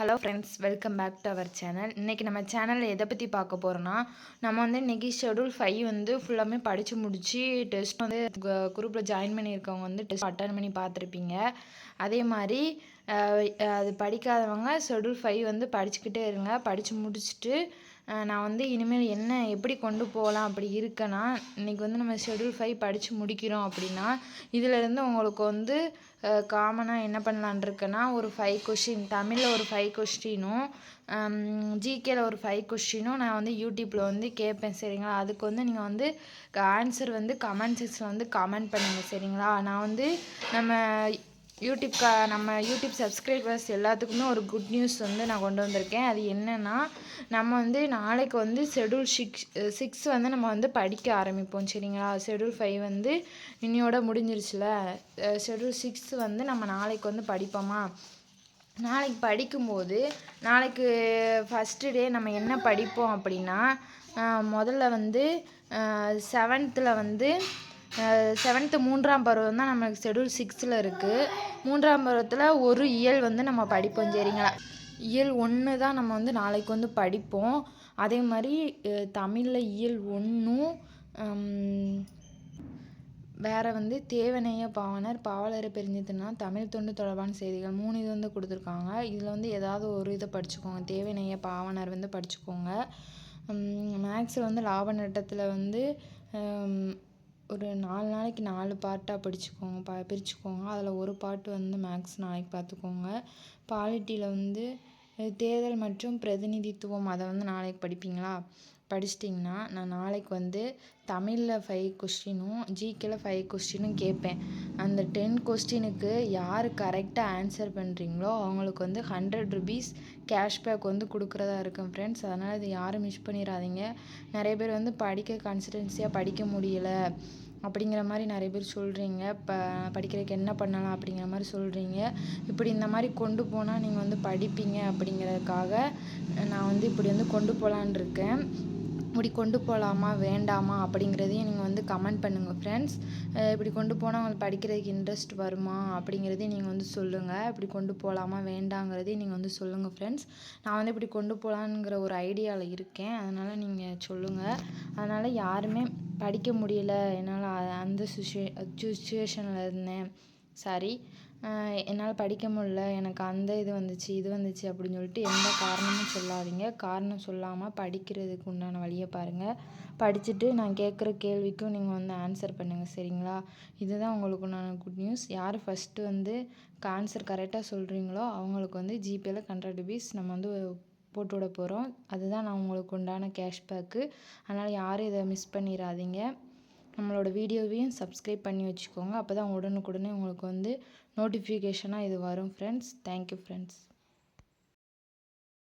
Hello friends welcome back to our channel இன்றைக்கி நம்ம சேனலில் எதை பற்றி பார்க்க போகிறோன்னா நம்ம வந்து இன்றைக்கி ஷெடியூல் ஃபைவ் வந்து ஃபுல்லாமே படித்து முடித்து டெஸ்ட் வந்து குரூப்பில் ஜாயின் பண்ணியிருக்கவங்க வந்து டெஸ்ட் அட்டன் பண்ணி பார்த்துருப்பீங்க. அதே மாதிரி அது படிக்காதவங்க ஷெடியூல் ஃபைவ் வந்து படிச்சுக்கிட்டே இருங்க. படித்து முடிச்சுட்டு நான் வந்து இனிமேல் என்ன எப்படி கொண்டு போகலாம் அப்படி இருக்கேன்னா இன்றைக்கி வந்து நம்ம ஷெடியூல் ஃபைவ் படித்து முடிக்கிறோம் அப்படின்னா இதிலேருந்து உங்களுக்கு வந்து காமனாக என்ன பண்ணலான் இருக்கேன்னா ஒரு ஃபைவ் கொஷின் தமிழில் ஒரு ஃபைவ் கொஸ்டினும் ஜிகேல ஒரு ஃபைவ் கொஸ்டினும் நான் வந்து யூடியூப்பில் வந்து கேட்பேன் சரிங்களா? அதுக்கு வந்து நீங்கள் வந்து ஆன்சர் வந்து கமெண்ட் செக்ஷனில் வந்து கமெண்ட் பண்ணுங்கள் சரிங்களா? நான் வந்து நம்ம யூடியூப் க நம்ம யூடியூப் சப்ஸ்கிரைபர்ஸ் எல்லாத்துக்குமே ஒரு குட் நியூஸ் வந்து நான் கொண்டு வந்திருக்கேன். அது என்னென்னா நம்ம வந்து நாளைக்கு வந்து ஷெடியூல் சிக்ஸ் சிக்ஸ் வந்து நம்ம வந்து படிக்க ஆரம்பிப்போம் சரிங்களா? ஷெடியூல் ஃபைவ் வந்து இன்னையோட முடிஞ்சிருச்சுல? ஷெடியூல் சிக்ஸ் வந்து நம்ம நாளைக்கு வந்து படிப்போமா? நாளைக்கு படிக்கும்போது நாளைக்கு ஃபஸ்ட்டு டே நம்ம என்ன படிப்போம் அப்படின்னா முதல்ல வந்து செவன்த்தில் வந்து செவன்த்து மூன்றாம் பருவம் தான் நம்மளுக்கு ஷெடியூல் சிக்ஸில் இருக்குது மூன்றாம் பருவத்தில் ஒரு இயல் வந்து நம்ம படிப்போம் சரிங்களா? இயல் ஒன்று தான் நம்ம வந்து நாளைக்கு வந்து படிப்போம். அதே மாதிரி தமிழில் இயல் ஒன்றும் வேறு வந்து தேவனைய பாவனர் பாவலரை பிரிஞ்சதுன்னா தமிழ் தொண்டு தொடர்பான செய்திகள் மூணு இது வந்து கொடுத்துருக்காங்க. இதில் வந்து ஏதாவது ஒரு இதை படிச்சுக்கோங்க. தேவனைய பாவனர் வந்து படிச்சுக்கோங்க. மேக்ஸில் வந்து லாப நட்டத்தில் வந்து ஒரு நாலு நாளைக்கு நாலு பார்ட்டாக படிச்சுக்கோங்க ப பிரிச்சுக்கோங்க. அதில் ஒரு பார்ட் வந்து மேக்ஸ் நாளைக்கு பார்த்துக்கோங்க பாலிட்டியில் வந்து தேர்தல் மற்றும் பிரதிநிதித்துவம் அதை வந்து நாளைக்கு படிப்பீங்களா? படிச்சிட்டிங்கன்னா நான் நாளைக்கு வந்து தமிழில் ஃபைவ் கொஸ்டினும் ஜிகேல ஃபைவ் கொஸ்டினும் கேட்பேன் அந்த டென் கொஸ்டினுக்கு யார் கரெக்டாக ஆன்சர் பண்ணுறீங்களோ அவங்களுக்கு வந்து ஹண்ட்ரட் ருபீஸ் கேஷ்பேக் வந்து கொடுக்குறதா இருக்கும் ஃப்ரெண்ட்ஸ் அதனால் இது யாரும் மிஸ் பண்ணிடாதீங்க நிறைய பேர் வந்து படிக்க கன்சிஸ்டன்சியாக படிக்க முடியலை அப்படிங்கிற மாதிரி நிறைய பேர் சொல்கிறீங்க இப்போ படிக்கிறதுக்கு என்ன பண்ணலாம் அப்படிங்கிற மாதிரி சொல்கிறீங்க இப்படி இந்த மாதிரி கொண்டு போனால் நீங்கள் வந்து படிப்பீங்க அப்படிங்கிறதுக்காக நான் வந்து இப்படி வந்து கொண்டு போகலான் இருக்கேன். இப்படி கொண்டு போகலாமா வேண்டாமா அப்படிங்கிறதையும் நீங்கள் வந்து கமெண்ட் பண்ணுங்கள் ஃப்ரெண்ட்ஸ் இப்படி கொண்டு போனால் அவங்களுக்கு படிக்கிறதுக்கு இன்ட்ரெஸ்ட் வருமா அப்படிங்கிறதையும் நீங்கள் வந்து சொல்லுங்கள் இப்படி கொண்டு போகலாமா வேண்டாங்கிறதையும் நீங்கள் வந்து சொல்லுங்கள் ஃப்ரெண்ட்ஸ் நான் வந்து இப்படி கொண்டு போகலான்ங்கிற ஒரு ஐடியாவில் இருக்கேன். அதனால் நீங்கள் சொல்லுங்கள் அதனால் யாருமே படிக்க முடியல. என்னால் அந்த சுச்சுவே சுச்சுவேஷனில் இருந்தேன். சாரி என்னால் படிக்க முடில எனக்கு அந்த இது வந்துச்சு இது வந்துச்சு அப்படின்னு சொல்லிட்டு எந்த காரணமும் சொல்லாதீங்க. காரணம் சொல்லாமல் படிக்கிறதுக்கு உண்டான வழியை பாருங்கள் படிச்சுட்டு நான் கேட்குற கேள்விக்கும் நீங்கள் வந்து ஆன்சர் பண்ணுங்கள் சரிங்களா? இதுதான் உங்களுக்கு உண்டான குட் நியூஸ் யார் ஃபஸ்ட்டு வந்து ஆன்சர் கரெக்டாக சொல்கிறீங்களோ அவங்களுக்கு வந்து ஜிபேயில் ஹண்ட்ரட் ருபீஸ் நம்ம வந்து போட்டு விட போகிறோம் அதுதான் நான் உங்களுக்கு உண்டான கேஷ்பேக்கு அதனால் யாரும் இதை மிஸ் பண்ணிடாதீங்க. நம்மளோட வீடியோவையும் சப்ஸ்கிரைப் பண்ணி வச்சுக்கோங்க. அப்போ தான் உடனுக்குடனே உங்களுக்கு வந்து நோட்டிஃபிகேஷனாக இது வரும் ஃப்ரெண்ட்ஸ் தேங்க்யூ ஃப்ரெண்ட்ஸ்